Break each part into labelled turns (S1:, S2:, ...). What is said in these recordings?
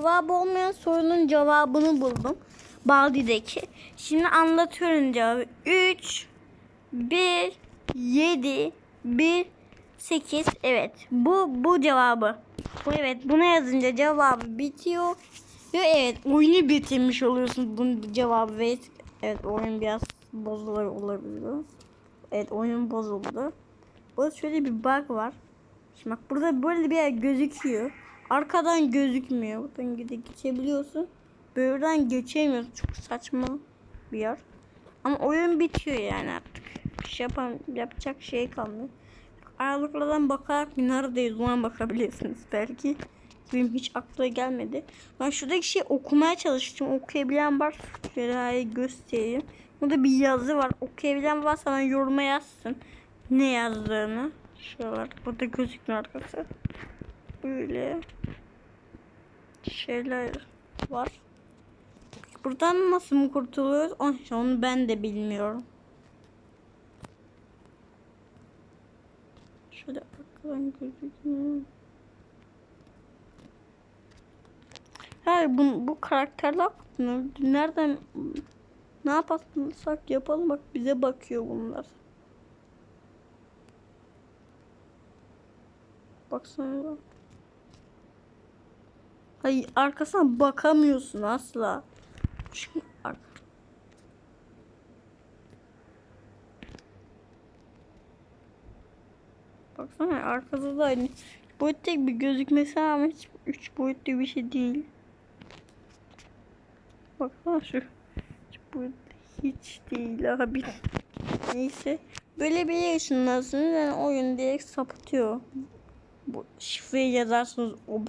S1: Cevabı olmayan sorunun cevabını buldum. Baldi'deki. Şimdi anlatıyorum cevabı. 3 1 7 1 8 evet. Bu bu cevabı. Bu evet buna yazınca cevabı bitiyor. Ve evet oyunu bitirmiş oluyorsun bunun cevabı ve evet oyun biraz bozulur olabilir. Evet oyun bozuldu. Burada şöyle bir bug var. Şimdi bak burada böyle bir yer gözüküyor. Arkadan gözükmüyor. Buradan geçebiliyorsun. Böyleden geçemiyorsun. Çok saçma bir yer. Ama oyun bitiyor yani artık. Bir şey yapan, yapacak şey kalmıyor. Aralıklardan bakarak neredeyiz ona bakabilirsiniz belki. Benim hiç aklıma gelmedi. Ben şuradaki şey okumaya çalıştım. Okuyabilen var. Şöyle göstereyim. Burada bir yazı var. Okuyabilen varsa bana yoruma yazsın. Ne yazdığını. Şuralar. Burada gözükmüyor arkadaşlar. Böyle şeyler var. Buradan nasıl mı kurtuluyoruz? Onu- ben de bilmiyorum. Şöyle arkadan gözükmüyor. Hayır bu, bu karakterler nereden ne yaparsak yapalım bak bize bakıyor bunlar. Baksana. Hayır arkasına bakamıyorsun asla. Ar- Baksana arkada da aynı. Boyutta bir gözükmesi ama hiç üç boyutlu bir şey değil. Baksana şu. Boyutlu hiç değil abi. Neyse. Böyle bir yer ışınlarsınız yani oyun direkt sapıtıyor. Bu şifreyi yazarsınız o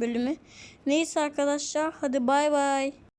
S1: bölümü. Neyse arkadaşlar hadi bay bay.